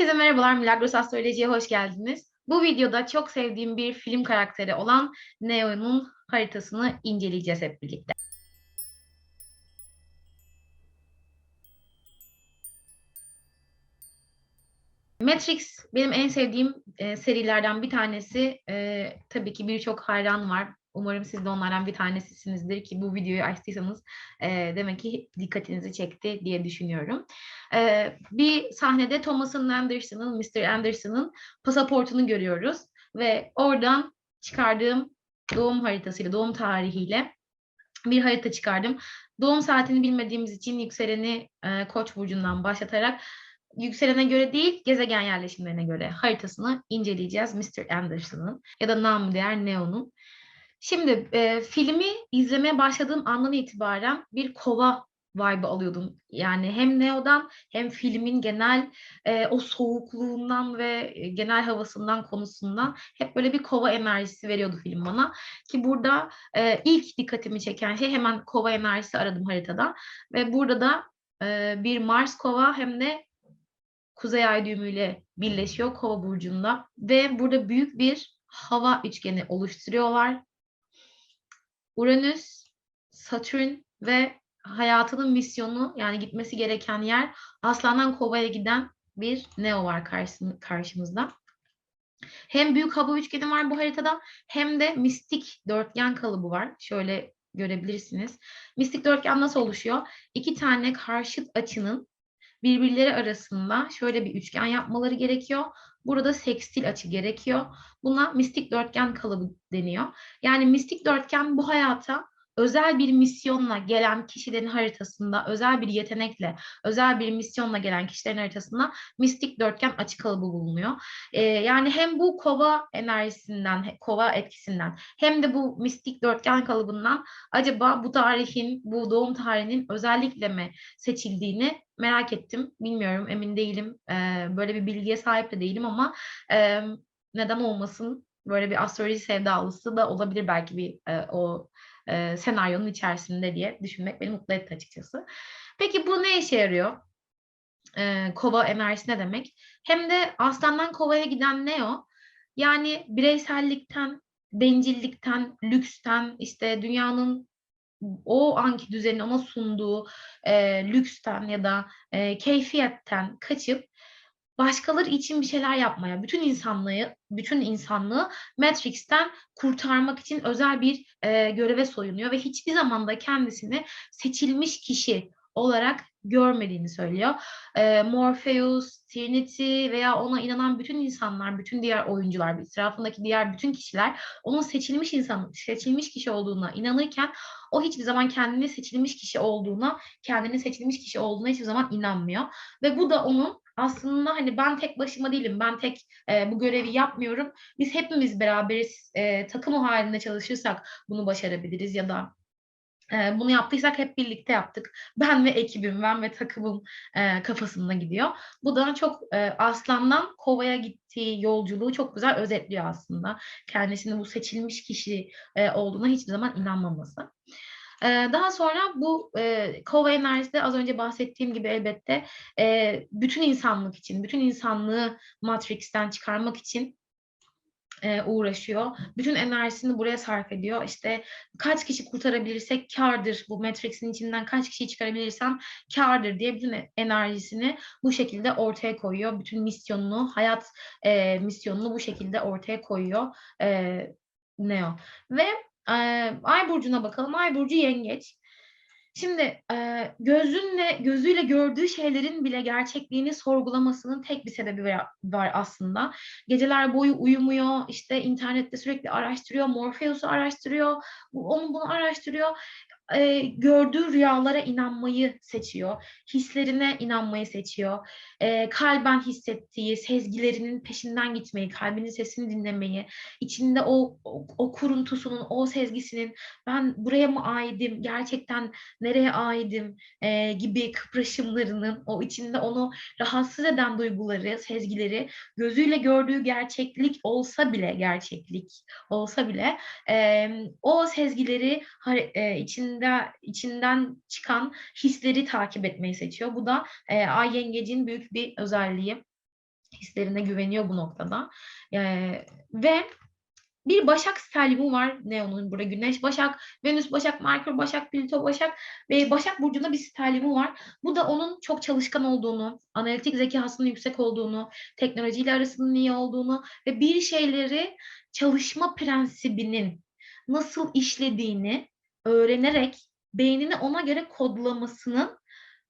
Herkese merhabalar, Milagros Astroloji'ye hoş geldiniz. Bu videoda çok sevdiğim bir film karakteri olan Neo'nun haritasını inceleyeceğiz hep birlikte. Matrix benim en sevdiğim e, serilerden bir tanesi. E, tabii ki birçok hayran var. Umarım siz de onlardan bir tanesisinizdir ki bu videoyu açtıysanız e, demek ki dikkatinizi çekti diye düşünüyorum. E, bir sahnede Thomas Anderson'ın, Mr. Anderson'ın pasaportunu görüyoruz ve oradan çıkardığım doğum haritasıyla, doğum tarihiyle bir harita çıkardım. Doğum saatini bilmediğimiz için yükseleni e, Koç burcundan başlatarak yükselene göre değil, gezegen yerleşimlerine göre haritasını inceleyeceğiz Mr. Anderson'ın ya da namı değer Neo'nun. Şimdi e, filmi izlemeye başladığım andan itibaren bir kova vibe alıyordum. Yani hem Neo'dan hem filmin genel e, o soğukluğundan ve genel havasından konusundan hep böyle bir kova enerjisi veriyordu film bana. Ki burada e, ilk dikkatimi çeken şey hemen kova enerjisi aradım haritada. Ve burada da e, bir Mars kova hem de Kuzey Ay düğümüyle birleşiyor Kova burcunda ve burada büyük bir hava üçgeni oluşturuyorlar. Uranüs, Satürn ve hayatının misyonu yani gitmesi gereken yer Aslan'dan Kova'ya giden bir Neo var karşımızda. Hem büyük hava üçgeni var bu haritada hem de mistik dörtgen kalıbı var. Şöyle görebilirsiniz. Mistik dörtgen nasıl oluşuyor? İki tane karşıt açının birbirleri arasında şöyle bir üçgen yapmaları gerekiyor. Burada sekstil açı gerekiyor. Buna mistik dörtgen kalıbı deniyor. Yani mistik dörtgen bu hayata özel bir misyonla gelen kişilerin haritasında, özel bir yetenekle, özel bir misyonla gelen kişilerin haritasında mistik dörtgen açı kalıbı bulunuyor. Ee, yani hem bu kova enerjisinden, kova etkisinden hem de bu mistik dörtgen kalıbından acaba bu tarihin, bu doğum tarihinin özellikle mi seçildiğini merak ettim. Bilmiyorum, emin değilim. Ee, böyle bir bilgiye sahip de değilim ama e, neden olmasın? Böyle bir astroloji sevdalısı da olabilir belki bir e, o e, senaryonun içerisinde diye düşünmek beni mutlu etti açıkçası. Peki bu ne işe yarıyor? E, kova enerjisi ne demek? Hem de aslandan kovaya giden ne o? Yani bireysellikten, bencillikten, lüksten, işte dünyanın o anki düzenin ona sunduğu e, lüksten ya da e, keyfiyetten kaçıp başkaları için bir şeyler yapmaya, bütün insanlığı, bütün insanlığı Matrix'ten kurtarmak için özel bir e, göreve soyunuyor ve hiçbir zaman da kendisini seçilmiş kişi olarak görmediğini söylüyor. E, Morpheus, Trinity veya ona inanan bütün insanlar, bütün diğer oyuncular, etrafındaki diğer bütün kişiler onun seçilmiş insan, seçilmiş kişi olduğuna inanırken o hiçbir zaman kendini seçilmiş kişi olduğuna, kendini seçilmiş kişi olduğuna hiçbir zaman inanmıyor. Ve bu da onun aslında hani ben tek başıma değilim, ben tek e, bu görevi yapmıyorum. Biz hepimiz beraberiz, e, takım halinde çalışırsak bunu başarabiliriz ya da e, bunu yaptıysak hep birlikte yaptık. Ben ve ekibim, ben ve takımım e, kafasında gidiyor. Bu da çok e, Aslan'dan Kova'ya gittiği yolculuğu çok güzel özetliyor aslında. Kendisini bu seçilmiş kişi e, olduğuna hiçbir zaman inanmaması. Daha sonra bu e, kova enerjisi az önce bahsettiğim gibi elbette e, bütün insanlık için, bütün insanlığı Matrix'ten çıkarmak için e, uğraşıyor. Bütün enerjisini buraya sarf ediyor. İşte kaç kişi kurtarabilirsek kardır. Bu Matrix'in içinden kaç kişi çıkarabilirsem kardır diye bütün enerjisini bu şekilde ortaya koyuyor. Bütün misyonunu, hayat e, misyonunu bu şekilde ortaya koyuyor e, Neo. Ve Ay burcuna bakalım. Ay burcu Yengeç. Şimdi e, gözünle gözüyle gördüğü şeylerin bile gerçekliğini sorgulamasının tek bir sebebi var aslında. Geceler boyu uyumuyor, işte internette sürekli araştırıyor, Morpheus'u araştırıyor, onu bunu araştırıyor e, gördüğü rüyalara inanmayı seçiyor. Hislerine inanmayı seçiyor. E, kalben hissettiği, sezgilerinin peşinden gitmeyi, kalbinin sesini dinlemeyi, içinde o, o, o kuruntusunun, o sezgisinin ben buraya mı aidim, gerçekten nereye aidim e, gibi kıpraşımlarının, o içinde onu rahatsız eden duyguları, sezgileri gözüyle gördüğü gerçeklik olsa bile, gerçeklik olsa bile e, o sezgileri e, içinde içinde içinden çıkan hisleri takip etmeyi seçiyor. Bu da e, Ay Yengecin büyük bir özelliği Hislerine güveniyor bu noktada. Eee, ve bir Başak Stellium'u var Neo'nun burada Güneş Başak, Venüs Başak, Merkür Başak, Plüto Başak ve Başak Burcu'nda bir Stellium'u var. Bu da onun çok çalışkan olduğunu, analitik zekasının yüksek olduğunu, teknolojiyle arasının iyi olduğunu ve bir şeyleri çalışma prensibinin nasıl işlediğini öğrenerek beynini ona göre kodlamasının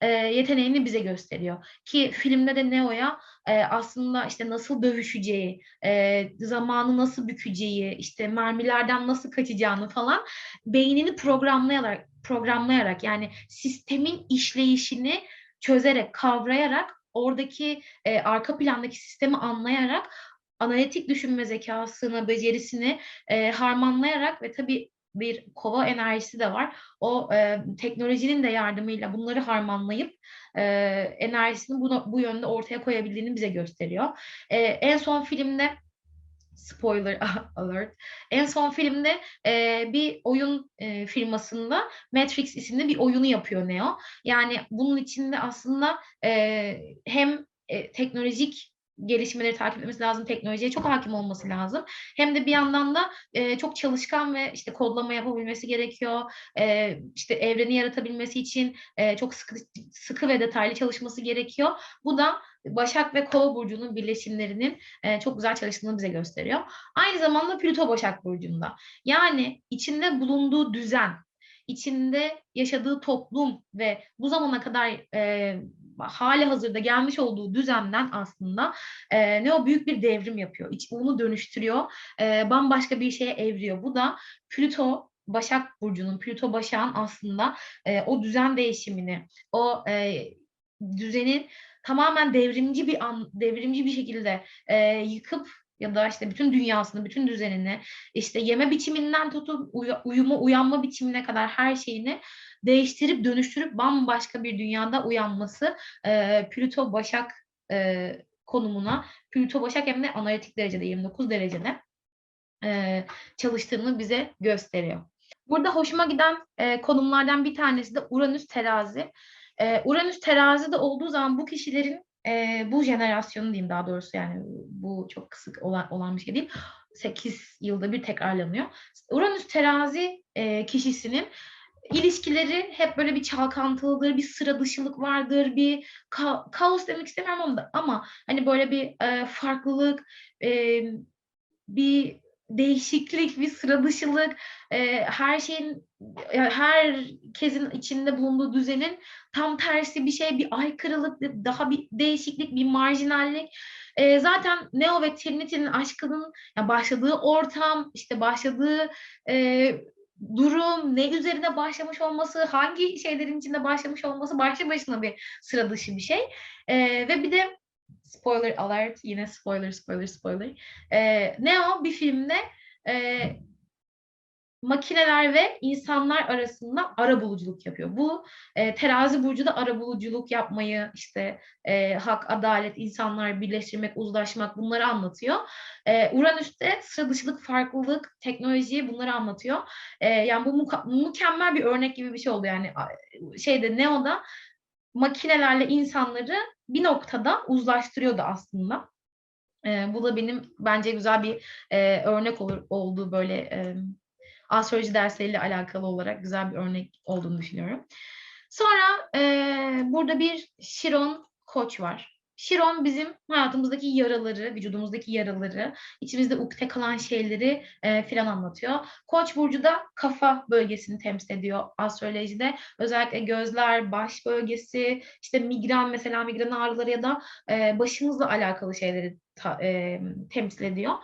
e, yeteneğini bize gösteriyor. Ki filmde de Neo'ya e, aslında işte nasıl dövüşeceği, e, zamanı nasıl bükeceği, işte mermilerden nasıl kaçacağını falan beynini programlayarak programlayarak yani sistemin işleyişini çözerek, kavrayarak oradaki e, arka plandaki sistemi anlayarak analitik düşünme zekasını, becerisini e, harmanlayarak ve tabii bir kova enerjisi de var. O e, teknolojinin de yardımıyla bunları harmanlayıp e, enerjisini bu, bu yönde ortaya koyabildiğini bize gösteriyor. E, en son filmde spoiler alert. En son filmde e, bir oyun e, firmasında Matrix isimli bir oyunu yapıyor Neo. Yani bunun içinde aslında e, hem e, teknolojik gelişmeleri takip etmesi lazım, teknolojiye çok hakim olması lazım. Hem de bir yandan da e, çok çalışkan ve işte kodlama yapabilmesi gerekiyor. E, işte evreni yaratabilmesi için e, çok sıkı, sıkı ve detaylı çalışması gerekiyor. Bu da Başak ve Kova burcunun birleşimlerinin e, çok güzel çalıştığını bize gösteriyor. Aynı zamanda Plüto Başak burcunda. Yani içinde bulunduğu düzen, içinde yaşadığı toplum ve bu zamana kadar e, hali hazırda gelmiş olduğu düzenden aslında e, ne o büyük bir devrim yapıyor. İç, onu dönüştürüyor. E, bambaşka bir şeye evriyor. Bu da Plüto Başak Burcu'nun, Plüto Başak'ın aslında e, o düzen değişimini, o e, düzenin tamamen devrimci bir an, devrimci bir şekilde e, yıkıp ya da işte bütün dünyasını, bütün düzenini, işte yeme biçiminden tutun uyuma, uyanma biçimine kadar her şeyini değiştirip dönüştürüp bambaşka bir dünyada uyanması e, Plüto Başak e, konumuna, Plüto Başak hem de analitik derecede 29 derecede e, çalıştığını bize gösteriyor. Burada hoşuma giden e, konumlardan bir tanesi de Uranüs terazi. E, Uranüs terazide olduğu zaman bu kişilerin e, bu jenerasyonu diyeyim daha doğrusu yani bu çok sık olan, olan bir şey değil. 8 yılda bir tekrarlanıyor. Uranüs terazi e, kişisinin ilişkileri hep böyle bir çalkantılıdır, bir sıra dışılık vardır, bir ka- kaos demek istemiyorum ama, da, ama hani böyle bir e, farklılık, e, bir değişiklik, bir sıra dışılık, e, her şeyin, herkesin içinde bulunduğu düzenin tam tersi bir şey, bir aykırılık, daha bir değişiklik, bir marjinallik. E, zaten Neo ve Trinity'nin aşkının yani başladığı ortam, işte başladığı e, durum, ne üzerine başlamış olması, hangi şeylerin içinde başlamış olması başlı başına bir sıra dışı bir şey. E, ve bir de spoiler alert, yine spoiler, spoiler, spoiler. E, Neo bir filmde e, makineler ve insanlar arasında ara buluculuk yapıyor. Bu e, terazi burcu da ara buluculuk yapmayı işte e, hak, adalet, insanlar birleştirmek, uzlaşmak bunları anlatıyor. E, Uranüs'te sıra dışılık, farklılık, teknolojiyi bunları anlatıyor. E, yani bu mükemmel bir örnek gibi bir şey oldu yani şeyde Neo'da makinelerle insanları bir noktada uzlaştırıyordu aslında. E, bu da benim bence güzel bir e, örnek olur, olduğu böyle e, astroloji dersleriyle alakalı olarak güzel bir örnek olduğunu düşünüyorum. Sonra e, burada bir Şiron koç var. Şiron bizim hayatımızdaki yaraları, vücudumuzdaki yaraları, içimizde ukde kalan şeyleri e, filan anlatıyor. Koç burcu da kafa bölgesini temsil ediyor astrolojide. Özellikle gözler, baş bölgesi, işte migren mesela migren ağrıları ya da e, başımızla alakalı şeyleri ta, e, temsil ediyor.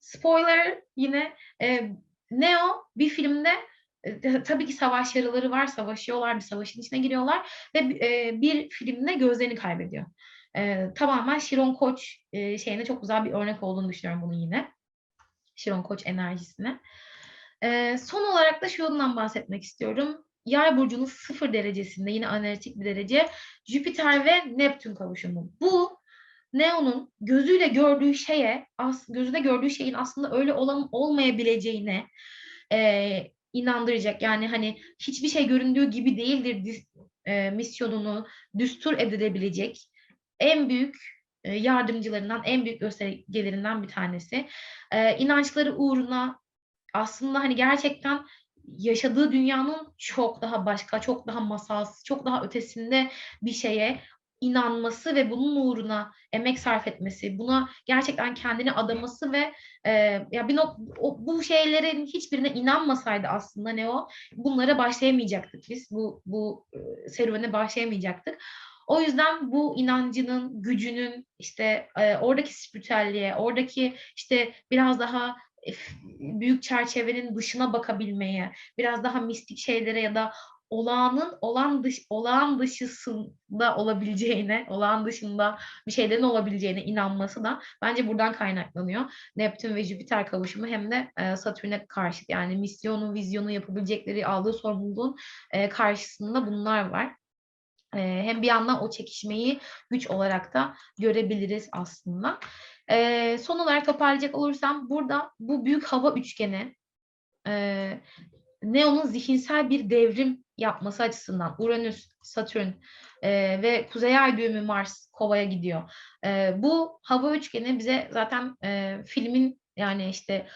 Spoiler yine e, Neo bir filmde e, tabii ki savaş yaraları var, savaşıyorlar, bir savaşın içine giriyorlar ve e, bir filmde gözlerini kaybediyor. E, tamamen Şiron Koç şeyine çok güzel bir örnek olduğunu düşünüyorum bunu yine. Şiron Koç enerjisine. Son olarak da şundan bahsetmek istiyorum. Yay burcunun sıfır derecesinde yine analitik bir derece Jüpiter ve Neptün kavuşumu. Bu Neo'nun gözüyle gördüğü şeye, as, gözüyle gördüğü şeyin aslında öyle olan olmayabileceğine e, inandıracak. Yani hani hiçbir şey göründüğü gibi değildir dis, e, misyonunu düstur edilebilecek en büyük e, yardımcılarından, en büyük göstergelerinden bir tanesi. E, inançları uğruna aslında hani gerçekten yaşadığı dünyanın çok daha başka, çok daha masalsı, çok daha ötesinde bir şeye inanması ve bunun uğruna emek sarf etmesi, buna gerçekten kendini adaması ve e, ya bir nok o, bu şeylerin hiçbirine inanmasaydı aslında ne o bunlara başlayamayacaktık biz. Bu bu e, serüvene başlayamayacaktık. O yüzden bu inancının, gücünün işte e, oradaki spiritüelliğe, oradaki işte biraz daha e, büyük çerçevenin dışına bakabilmeye, biraz daha mistik şeylere ya da olağanın olan dış olağan dışısında olabileceğine, olağan dışında bir şeylerin olabileceğine inanması da bence buradan kaynaklanıyor. Neptün ve Jüpiter kavuşumu hem de e, Satürn'e karşı yani misyonu, vizyonu yapabilecekleri aldığı sorumluluğun e, karşısında bunlar var. E, hem bir yandan o çekişmeyi güç olarak da görebiliriz aslında. E, son olarak toparlayacak olursam burada bu büyük hava üçgeni e, Neo'nun zihinsel bir devrim yapması açısından Uranüs, Satürn e, ve Kuzey Ay düğümü Mars Kova'ya gidiyor. E, bu hava üçgeni bize zaten e, filmin yani işte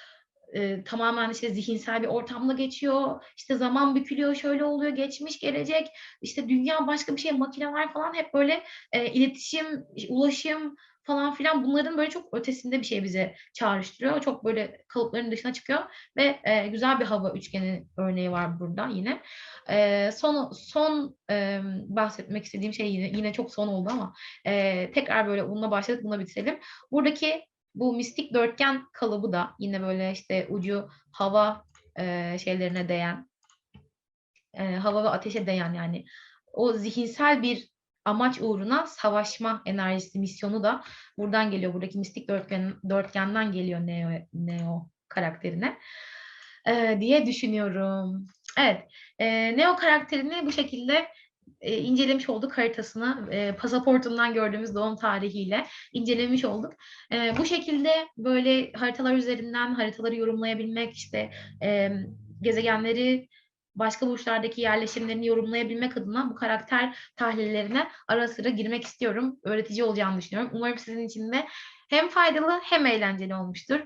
e, tamamen işte zihinsel bir ortamda geçiyor. İşte zaman bükülüyor, şöyle oluyor, geçmiş, gelecek. İşte dünya başka bir şey, makineler falan hep böyle e, iletişim, ulaşım falan filan bunların böyle çok ötesinde bir şey bize çağrıştırıyor. Çok böyle kalıpların dışına çıkıyor ve e, güzel bir hava üçgeni örneği var burada yine. E, son son e, bahsetmek istediğim şey yine yine çok son oldu ama e, tekrar böyle bununla başladık, bununla bitirelim. Buradaki bu mistik dörtgen kalıbı da yine böyle işte ucu hava e, şeylerine değen, e, hava ve ateşe değen yani o zihinsel bir amaç uğruna savaşma enerjisi, misyonu da buradan geliyor. Buradaki mistik dörtgen, dörtgenden geliyor Neo, Neo karakterine e, diye düşünüyorum. Evet, e, Neo karakterini bu şekilde e, incelemiş olduk haritasını. E, pasaportundan gördüğümüz doğum tarihiyle incelemiş olduk. E, bu şekilde böyle haritalar üzerinden haritaları yorumlayabilmek, işte e, gezegenleri başka burçlardaki yerleşimlerini yorumlayabilmek adına bu karakter tahlillerine ara sıra girmek istiyorum. Öğretici olacağını düşünüyorum. Umarım sizin için de hem faydalı hem eğlenceli olmuştur.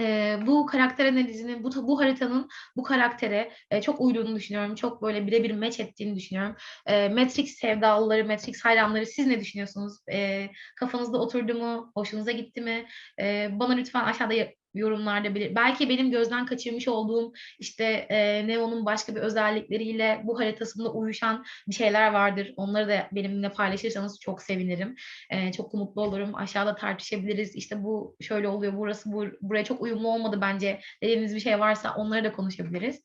Ee, bu karakter analizinin, bu, bu haritanın bu karaktere e, çok uyduğunu düşünüyorum. Çok böyle birebir meç ettiğini düşünüyorum. E, Matrix sevdalıları, Matrix hayranları siz ne düşünüyorsunuz? E, kafanızda oturdu mu? Hoşunuza gitti mi? E, bana lütfen aşağıda yorumlarda bilir. Belki benim gözden kaçırmış olduğum işte e, Neo'nun başka bir özellikleriyle bu haritasında uyuşan bir şeyler vardır. Onları da benimle paylaşırsanız çok sevinirim. E, çok mutlu olurum. Aşağıda tartışabiliriz. İşte bu şöyle oluyor, burası bu, buraya çok uyumlu olmadı bence dediğiniz bir şey varsa onları da konuşabiliriz.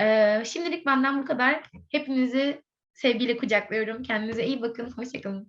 E, şimdilik benden bu kadar. Hepinizi sevgiyle kucaklıyorum. Kendinize iyi bakın. Hoşçakalın.